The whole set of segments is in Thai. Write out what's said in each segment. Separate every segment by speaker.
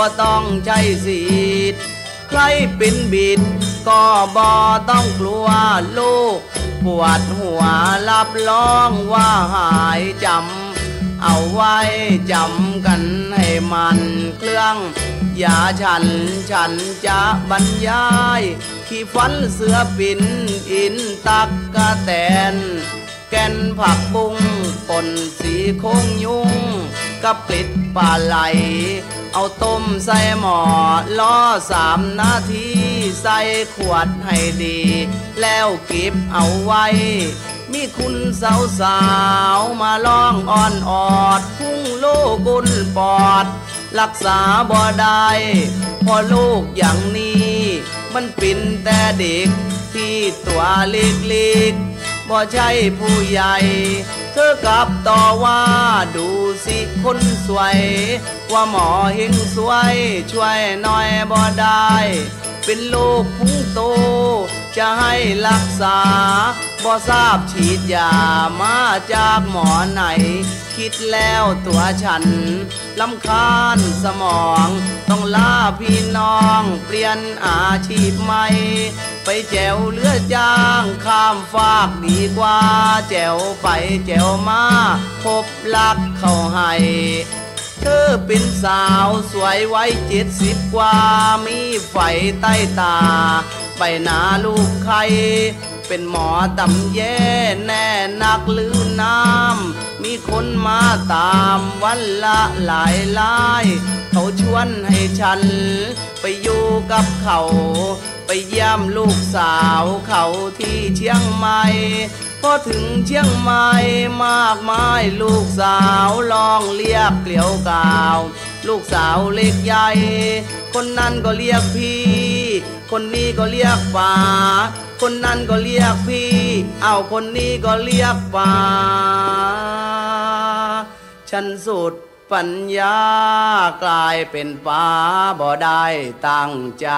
Speaker 1: บ่ต้องใช้สีดใครเป็นบิด ก็บ่ต้องกลัวลูก ปวดหัวรับรองว่าหายจำ เอาไว้จำกันให้มันเครื่องอย่าฉันฉันจะบรรยาย ขี้ฟันเสือปินอินตักกะแตน แก่นผักบุ้งป่นสีโคงยุงกับกลิดปลาไหล เอาต้มใส่หม้อล่อสามนาที ใส่ขวดให้ดี แล้วเก็บเอาไว้ มีคุณสาวสาวมาร้องอ่อนออด พุ่งโลกุลปอด รักษาบ่ได้พอลูกอย่างนี้ มันป็นแต่เด็กที่ตัวเล็กๆ บ่ใช่ผู้ใหญ่ เธอกลับต่อว่าดูสิคนสวย ว่าหมอเฮงสวย ช่วยหน่อยบ่ได้ เป็นโรคพุงโต จะให้รักษาบ่ทราบฉีดยามาจากหมอไหน คิดแล้วตัวฉันลำคาญสมอง ต้องลาพี่น้องเปลี่ยนอาชีพใหม่ ไปแจวเรือจ้างข้ามฟากดีกว่า แจวไปแจวมาพบรักเขาให้ เธอเป็นสาวสวยไว้เจ็ดสิบกว่า มีไฟใต้ตา ใบหน้าลูกใคร เป็นหมอตำแย่แน่นักลือน้ำ มีคนมาตามวันละหลายลาย เขาชวนให้ฉัน ไปอยู่กับเขา ไปเยี่ยมลูกสาวเขาที่เชียงใหม่ พอถึงเชียงใหม่มากมายลูกสาวลองเรียกเกลียวกาว ลูกสาวเล็กใหญ่ คนนั้นก็เรียกพี่ คนนี้ก็เรียกป่าคนนั้นก็เรียกพี่ เอาคนนี้ก็เรียกป่าฉันสุดปัญญากลายเป็นป่าบ่ได้ตั้งใจ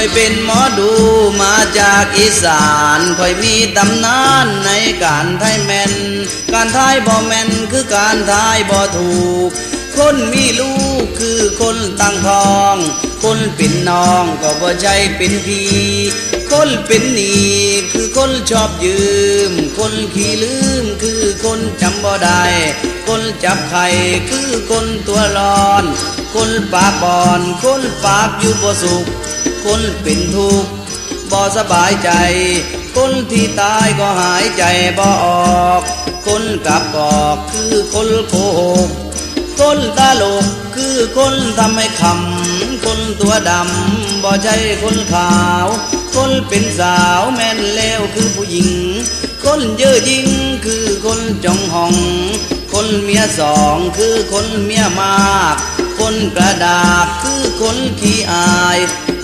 Speaker 1: ค่อยเป็นหมอดูมาจากอีสานค่อยมีตำนานในการทายแมน การทายบ่แมนคือการทายบ่ถูก คนมีลูกคือคนตั้งท้อง คนเป็นน้องก็บ่ใช่เป็นพี่คนเป็นหนีคือคนชอบยืม คนขี้ลืมคือคนจำบ่ได้ คนจับไข่คือคนตัวร้อน คนปากบอน คนปากอยู่บ่สุข คนเป็นทุกข์บ่สบายใจ คนที่ตายก็หายใจบ่ออก คนกับกอกคือคนโกหก คนตลกคือคนทำให้ขำ คนตัวดำบ่ใช่คนขาว คนเป็นสาวแม่นแล้วคือผู้หญิง คนเย่อหยิ่งคือคนจองหอง คนเมียสองคือคนเมียมาก คนกระดาษคือคนขี้อาย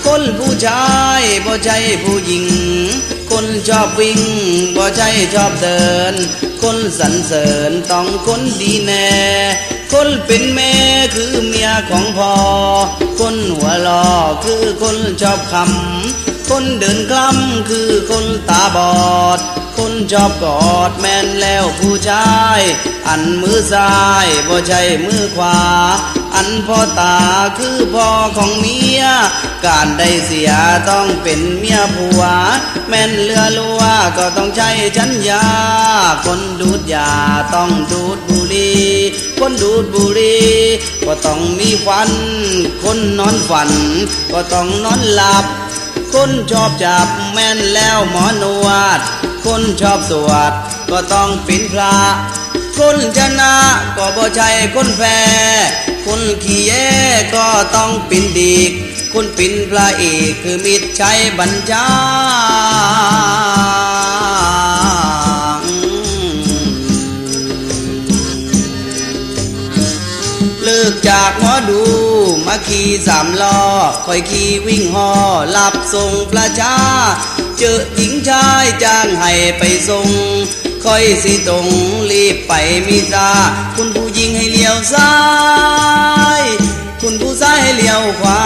Speaker 1: คนผู้ชายบ่ใช่ผู้หญิง คนชอบวิ่งบ่ใช่ชอบเดิน คนสรรเสริญต้องคนดีแน่ คนเป็นแม่คือเมียของพ่อ คนหัวลอคือคนชอบคำ คนเดินกล้ำคือคนตาบอดคนชอบกอดแม่นแล้วผู้ชาย อันมือซ้ายบ่ใช่มือขวา อันพ่อตาคือพ่อของเมีย การได้เสียต้องเป็นเมียผัว แม่นเรือลัวก็ต้องใช้ชัญญา คนดูดยาต้องดูดบุหรี่คนดูดบุหรี่ก็ต้องมีฟัน คนนอนฝัน ก็ต้องนอนหลับ คนชอบจับแม่นแล้วหมอนวด คนชอบสวด ก็ต้องเป็นพระคนชนะก็บ่ใช่คนแพ้ คนขี้แย่ก็ต้องปินดีก คุณปินพระเอกคือมิตรชัยบัญชาเลิกจากหมอดูมาขี่สามล้อคอยขี่วิ่งหอรับส่งประชา เจอหญิงชายจ้างให้ไปส่ง คอยสิตรงรีบไปมีตา คุณผู้หญิงให้เลี้ยวซ้าย คุณผู้ชายให้เลี้ยวขวา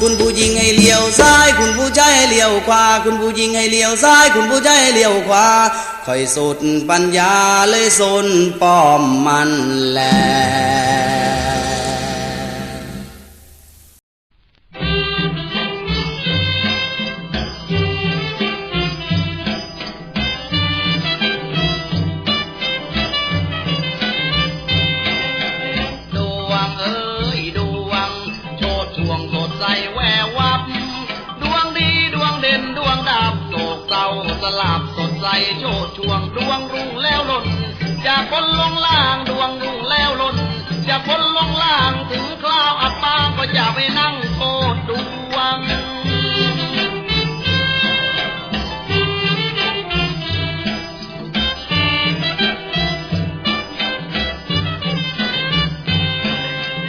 Speaker 1: คุณผู้หญิงให้เลี้ยวซ้าย คุณผู้ชายให้เลี้ยวขวา คุณผู้หญิงให้เลี้ยวซ้าย คุณผู้ชายให้เลี้ยวขวาคอยสุดปัญญาเลยสนป้อมมันแล นั่งโกดวง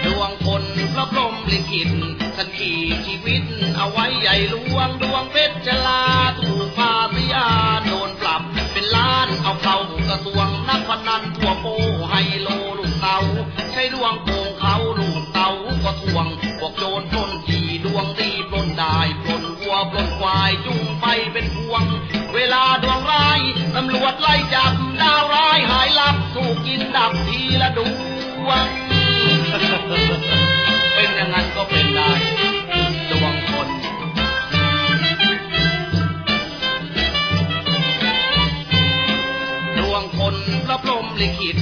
Speaker 1: ดวงคนพระพรหมลิขิตทันขีชีวิตเอาไว้ใหญ่หลวงดวงเพชรชลาถูกพาพิยาโดนปรับเป็นล้านเอาเข้ากระทรวงนักพนันทั่วโป เวลาดวงร้ายตำรวจไล่จับดาวร้ายหายลับถูกกินดับทีละดวงเป็นอย่างนั้นก็เป็นได้ดวงคนดวงคนพระพรหมลิขิต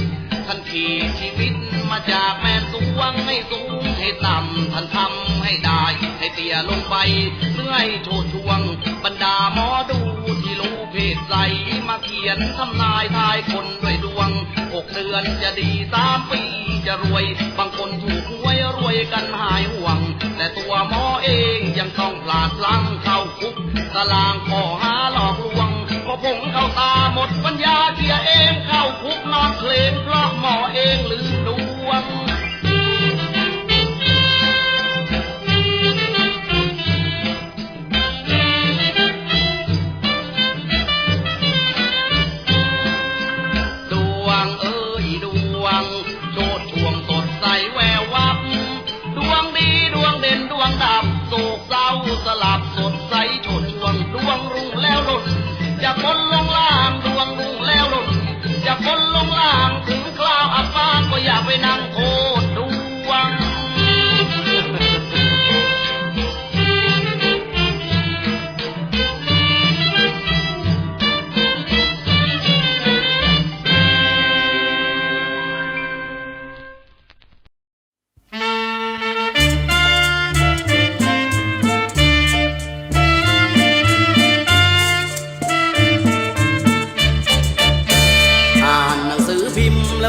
Speaker 1: ท่านขี่ชีวิตมาจากแม่สวงให้สูงให้ต่ำท่านทำให้ได้ ให้เตียลงไปเมื่อให้โชดช่วงบรรดาหมอ ยนทำนายทายคนด้วยดวงหกเดือนจะดีสามปีจะรวย บางคนถูกหวยรวยกันหายห่วง แต่ตัวหมอเองยังต้องพลาดลังเข้าคุกตารางขอหาหลอกลวงพอผงเข้าตาหมดปัญญาเกียเองเข้าคุกนอนเคลงเพราะหมอเองลืมดวง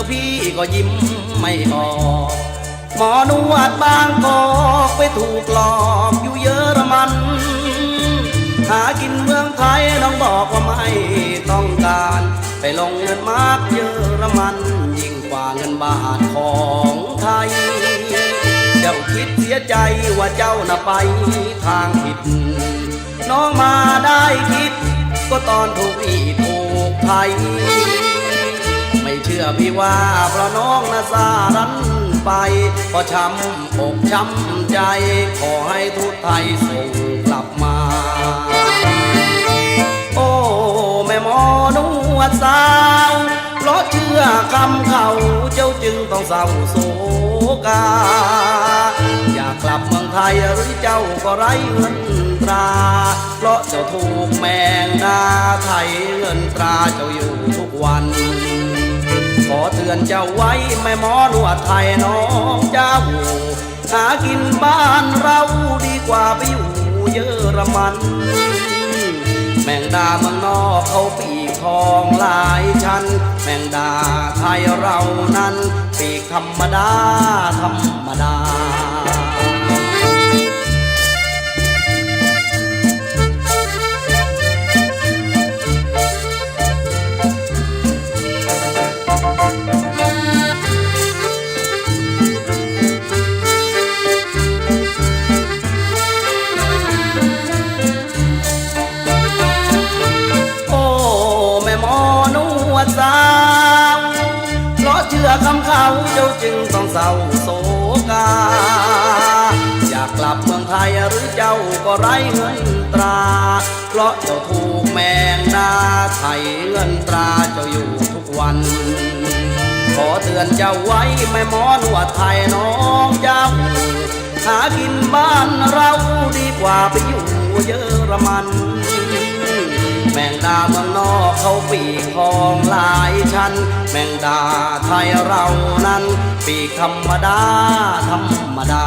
Speaker 1: พี่ก็ยิ้มไม่ออกหมอนวดบางกอกไปถูกหลอกอยู่เยอรมัน หากินเมืองไทยน้องบอกว่าไม่ต้องการ ไปลงเงินมากเยอรมัน ยิ่งกว่าเงินบาทของไทย เจ้าคิดเสียใจว่าเจ้าน่ะไปทางผิด น้องมาได้คิด ก็ตอนถูกอีถูกไทย ไม่เชื่อพี่ว่าเพราะน้องน่ะสารันไปก็ช้ำอกช้ำใจ ขอให้ทุกไทยส่งกลับมา โอ้แม่หมอนวดสาวเพราะเชื่อคำเขาเจ้าจึงต้องเศร้าโศกา อยากกลับเมืองไทยหรือเจ้าก็ไร้เงินตรา เพราะเจ้าถูกแมงดาไทยเงินตราเจ้าอยู่ทุกวัน ขอเตือนเจ้าไว้แม่หมอนวดไทยน้องเจ้าหากินบ้านเราดีกว่าไปอยู่เยอรมัน แมงดาเมืองนอกเขาปีกทองหลายชั้น แมงดาไทยเรานั้น ปีกธรรมดาธรรมดา อเตือนเจ้าไว้แม่หมอนวดไทยน้องเจ้า หากินบ้านเราดีกว่าไปอยู่เยอรมัน แมงดาเมืองนอกเขาปีกทองหลายชั้น แมงดาไทยเรานั้น ปีกธรรมดา ธรรมดา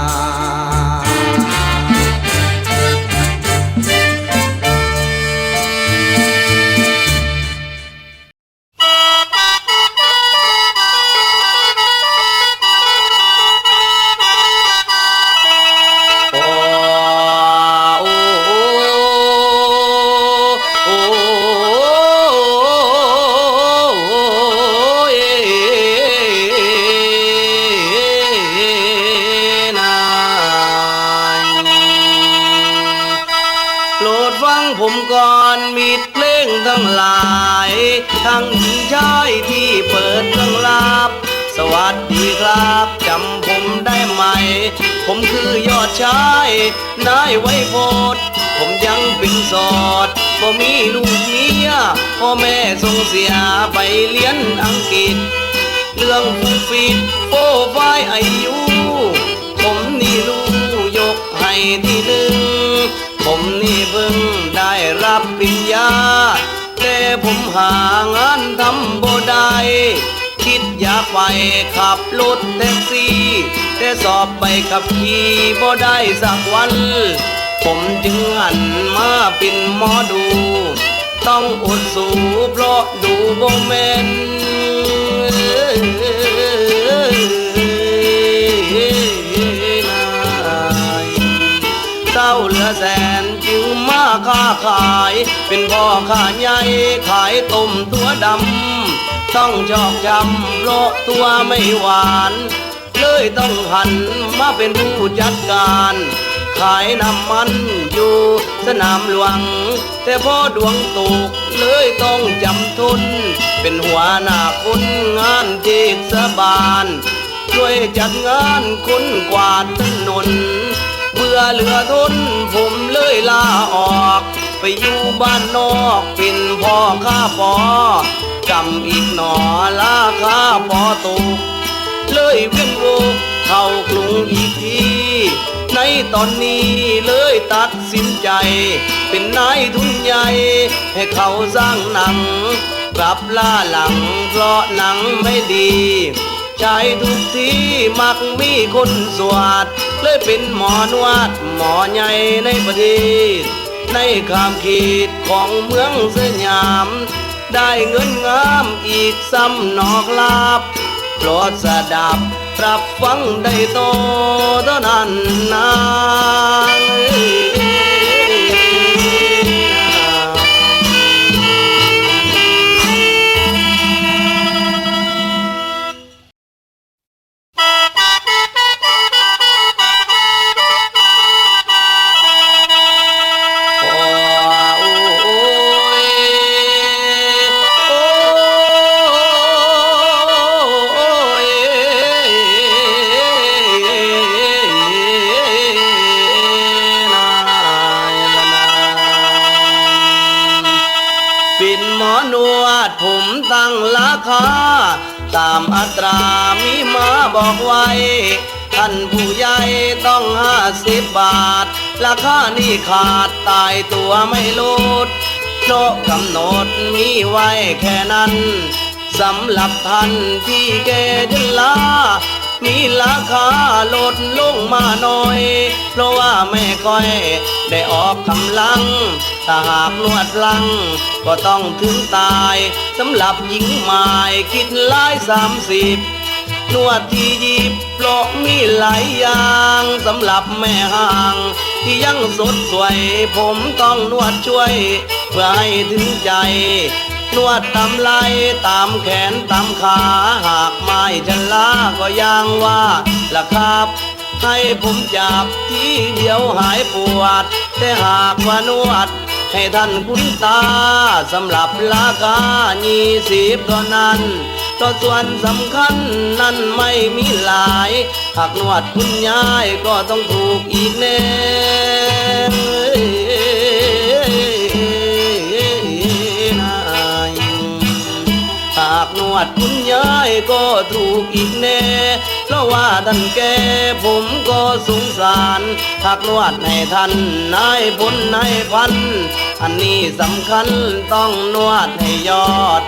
Speaker 1: ฟังผมก่อนมิดเพลงทั้งหลาย ทั้งหญิงชายที่เปิดเครื่องลับ สวัสดีครับจำผมได้ไหม ผมคือยอดชายนายไว้โพดผมยังเป็นโสดบ่มีลูกเมียพ่อแม่ส่งเสียไปเรียนอังกฤษ เรื่องฟูฟิตโปรไฟล์อายุผมนี่รู้ยกให้ที่หนึ่งผมนี่เพิ่ง รับปิญญาแต่ผมหางานทำบ่ได้คิดอยากไปขับรถแท็กซี่ แต่สอบไปขับขี่บ่ได้สักวัน ผมจึงหันมาเป็นหมอดู ต้องอดสู้เพราะดูบ่แม่น ค้าขาย เป็นพ่อค้าใหญ่ขายต้มตัวดำต้องจอกจำเพราะตัวไม่หวาน เลยต้องหันมาเป็นผู้จัดการ ขายน้ำมันอยู่สนามหลวง แต่พอดวงตกเลยต้องจำทุน เป็นหัวหน้าคนงานเทศบาลช่วยจัดงานคนกวาดถนน บื่อเหลือทนผมเลยลาออก ไปอยู่บ้านนอกเป็นพ่อข้าปอกำอีกหนอลาข้าปอตกเลยเวียนวกเข้ากรุงอีกทีในตอนนี้เลยตัดสินใจ เป็นนายทุนใหญ่ ให้เขาสร้างหนัง กลับล่าหลังเพราะหนังไม่ดีใจทุกที่มักมีคนสวด เลยเป็นหมอนวดหมอใหญ่ในประเทศ ในขามขีดของเมืองสยาม ได้เงินงามอีกซ้ำนอกลาบโปรดสดับรับฟังได้โตเท่านั้นนางาดผมตั้งราคา ตามอัตรามีมาบอกไว้ ท่านผู้ใหญ่ต้องห้าสิบบาท ราคานี่ขาดตายตัวไม่ลดเพราะกำหนดมีไว้แค่นั้น สำหรับท่านที่เกจลา มีราคาลดลงมาหน่อย เพราะว่าไม่ค่อยได้ออกกำลังถ้าหากนวดลัง ก็ต้องถึงตายสำหรับหญิงหมายคิดหลายสามสิบนวดที่ยิบโลกมีหลายอย่างสำหรับแม่ห่าง ที่ยังสดสวย ผมต้องนวดช่วย เพื่อให้ถึงใจ นวดตามไหลตามแขนตามขาหากไม่ชะลาก็ยังว่าละครับ ให้ผมจับที่เดียวหายปวด แต่หากว่านวด ให้ท่านคุณตาสำหรับราคายี่สิบเท่านั้นต่อส่วนสำคัญนั้นไม่มีหลาย หากนวดคุณยายก็ต้องถูกอีกแน่ วดคุณยายก็ถูกอีกแน่ เพราะว่าท่านแกผมก็สงสารหากนวดให้ท่านนายพลนายพัน อันนี้สำคัญต้องนวดให้ยอด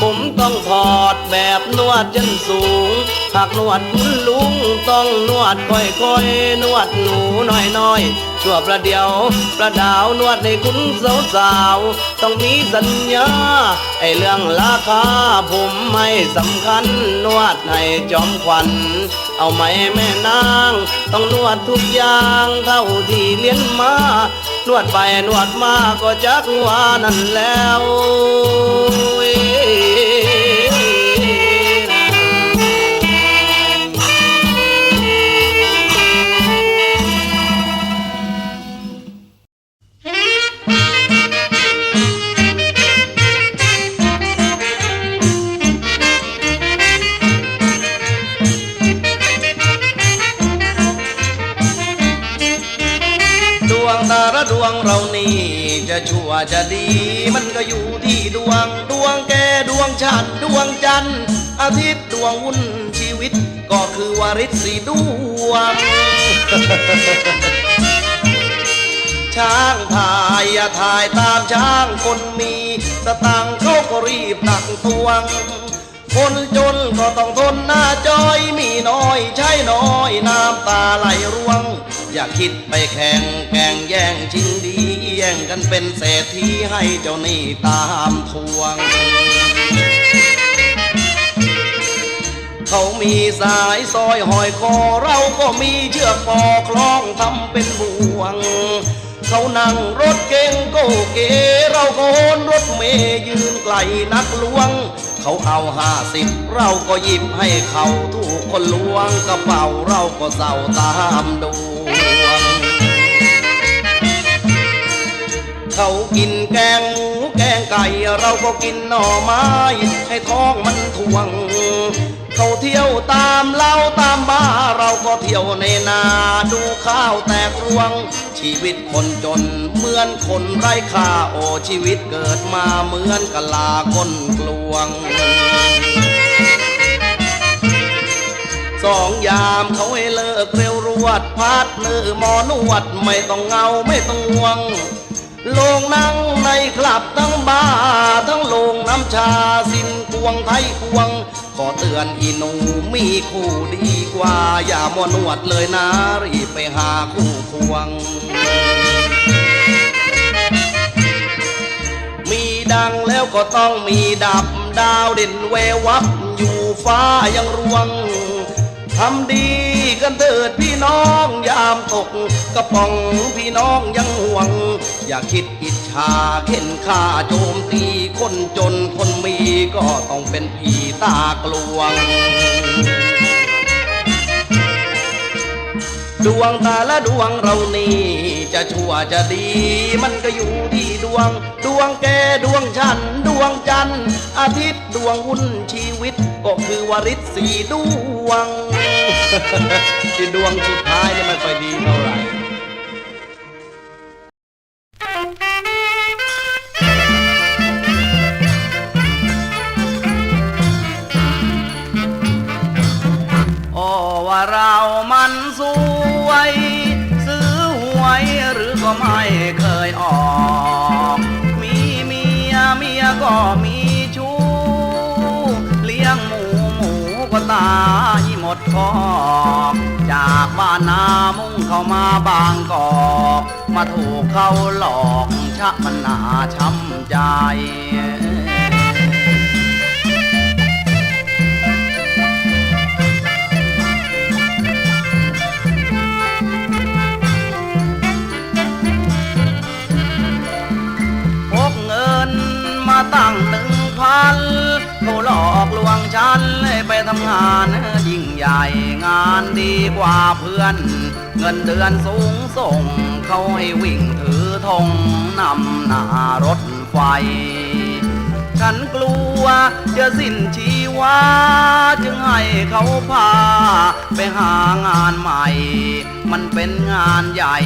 Speaker 1: ผมต้องถอดแบบนวดจนสูง หากนวดคุณลุงต้องนวดค่อยๆ นวดหนูน้อยๆชั่วประเดียว ประดาวนวดให้คุณสาวๆต้องมีสัญญา ไอเรื่องราคาผมไม่สำคัญ นวดให้จอมขวัญ เอาไหมแม่นาง ต้องนวดทุกอย่างเท่าที่เลี้ยนมา นวดไปนวดมาก็จักว่านั่นแล้ว จะชั่วจะดีมันก็อยู่ที่ดวงดวงแกดวงฉันดวงจันทร์อาทิตย์ดวงวุ่นชีวิต ก็คือวาริศสีดวง ช้างถ่ายอย่าถ่ายตามช้างคนมีสตังเขาก็รีบตักตวง คนจนก็ต้องทนหน้าจอยมีน้อยใช้น้อยน้ำตาไหลร่วง อย่าคิดไปแข่งแข่งแย่งชิงดี แย่งกันเป็นเศรษฐีให้เจ้าหนี้ตามทวง เขามีสายซอยหอยคอเราก็มีเชือกปอคล้องทำเป็นบ่วง เขานั่งรถเก่งโกเกเราก็โหนรถเมย์ยืนไกลนักลวง เขาเอาห้าสิบเราก็ยิบให้เขาถูกคนลวงกระเป๋าเราก็เศร้าตามดวง เขากินแกงหมูแกงไก่ เราก็กินหน่อไม้ ให้ท้องมันทวง เขาเที่ยวตามเล่าตามบ้า เราก็เที่ยวในนาดูข้าวแตกรวง ชีวิตคนจนเหมือนคนไร้ค่าโอชีวิตเกิดมาเหมือนกะลาคนกลวงสองยามเขาให้เลิกเร็วรวดพัดเนื้อหมอนวด ไม่ต้องเงาไม่ต้องห่วง โลงนั่งในคลับทั้งบาร์ทั้งโลงน้ำชาสินกวงไทยกวง ขอเตือนอีหนูมีคู่ดีกว่า อย่ามัวนวดเลยนะ รีบไปหาคู่ควง มีดังแล้วก็ต้องมีดับดาวเด่นแวววับอยู่ฟ้ายังรวงทำดี กันเถิดพี่น้องยามตกกระป๋องพี่น้องยังห่วง อย่าคิดอิจฉาเข็นข้าโจมตีคนจนคนมีก็ต้องเป็นผีตากลวง ดวงตาและดวงเรานี่จะชั่วจะดี มันก็อยู่ที่ดวง ดวงแกดวงฉัน ดวงจันทร์อาทิตย์ดวงวุ่นชีวิต ก็คือวริศสีดวงที่ดวงสุดท้ายเนี่ยไม่ค่อยดีเท่าไหร่โอ้ว่าเรา คอกจากบ้านนามุ่งเข้ามาบางกอกมาถูกเขาหลอกชะมันหนาช้ำใจพก
Speaker 2: เงิ
Speaker 1: นมาตั้งหนึ่งพันเขาหลอก ฉันไปทำงานยิ่งใหญ่งานดีกว่าเพื่อน เงินเดือนสูงส่ง เขาให้วิ่งถือธงนำหน้ารถไฟ ฉันกลัวจะสิ้นชีวา จึงให้เขาพา ไปหางานใหม่ มันเป็นงานใหญ่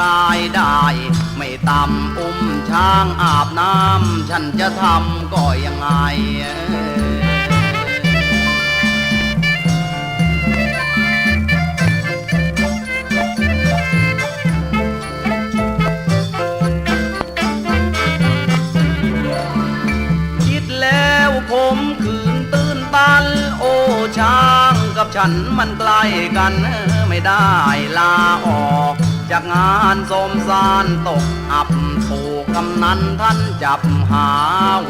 Speaker 1: รายได้ ไม่ต่ำอุ้มช้างอาบน้ำ ฉันจะทำก็ยังไง ฉันมันใกล้กันไม่ได้ลาออก จากงานสมสารตกอับถูกกำนันท่านจับหา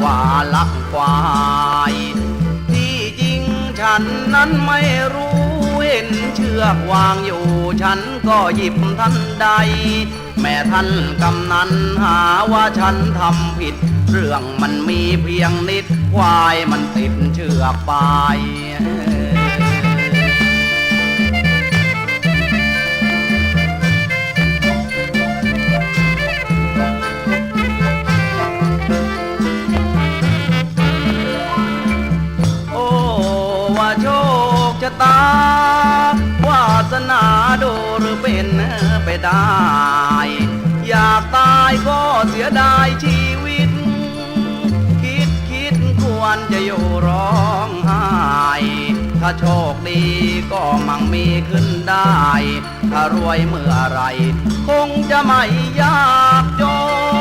Speaker 1: ว่าลักควาย ที่จริงฉันนั้นไม่รู้เห็นเชือกวางอยู่ฉันก็หยิบทันใด แม่ท่านกำนันหาว่าฉันทำผิด เรื่องมันมีเพียงนิดควายมันติดเชือกไป วาสนาดูหรือเป็นไปได้ อยากตายก็เสียดายชีวิต คิดคิดควรจะอยู่ร้องไห้ถ้าโชคดีก็มั่งมีขึ้นได้ ถ้ารวยเมื่อไร คงจะไม่ยากจน